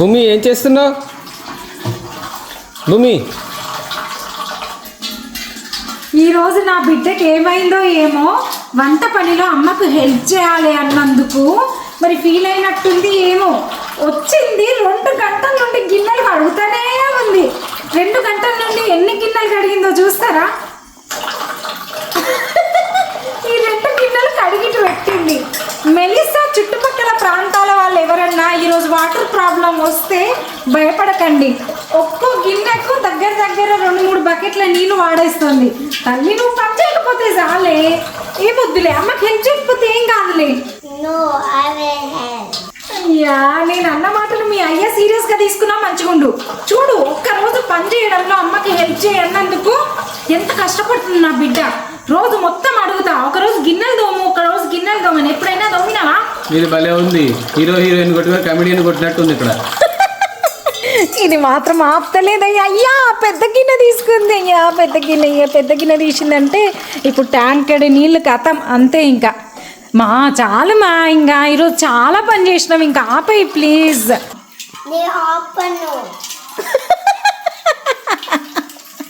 భూమి ఏం చేస్తున్నావు భూమి. ఈ రోజు నా బిడ్డకి ఏమైందో ఏమో వంట పనిలో అమ్మకు హెల్ప్ చేయాలి అన్నందుకు. మరి ఫీల్ అయినట్టుంది ఏమో. వచ్చింది రెండు గంటల నుండి గిన్నెలు కడుగుతానే ఉంది. రెండు గంటల నుండి ఎన్ని గిన్నెలు కడిగిందో చూస్తారా? ప్రాబ్లం వస్తే భయపడకండి. ఒక్కో గిన్నెకు దగ్గర దగ్గర రెండు మూడు బకెట్ల నీళ్ళు వాడేస్తుంది. తల్లి నువ్వు పని చేయకపోతే చాలే. ఏం వద్దులే అమ్మకి హెల్ప్ చేయకపోతే ఏం కాదులే. అయ్యా నేను అన్న మాటలు మీ అయ్య సీరియస్గా తీసుకున్నా మంచిగుండు. చూడు ఒక్క రోజు పని చేయడంలో అమ్మకి హెల్ప్ చేయన్నందుకు ఎంత కష్టపడుతుంది నా బిడ్డ. రోజు మొత్తం ఇది భలే ఉంది. హీరో హీరోయిన్ కొట్టిన కమెడియన్ కొట్టినట్టు ఉంది ఇక్కడ. ఇది మాత్రం ఆపుతలేదయ్యా. అయ్యా పెద్ద గిన్నె తీసుకుంది అయ్యా. పెద్ద గిన్నె అయ్యా పెద్ద గిన్నె తీసిందంటే ఇప్పుడు ట్యాంకెడ్ నీళ్ళు కథం అంతే ఇంకా. మా చాలు మా ఇంకా ఈరోజు చాలా పని చేసినాం. ఇంకా ఆపేయి ప్లీజ్. నీ ఆపను.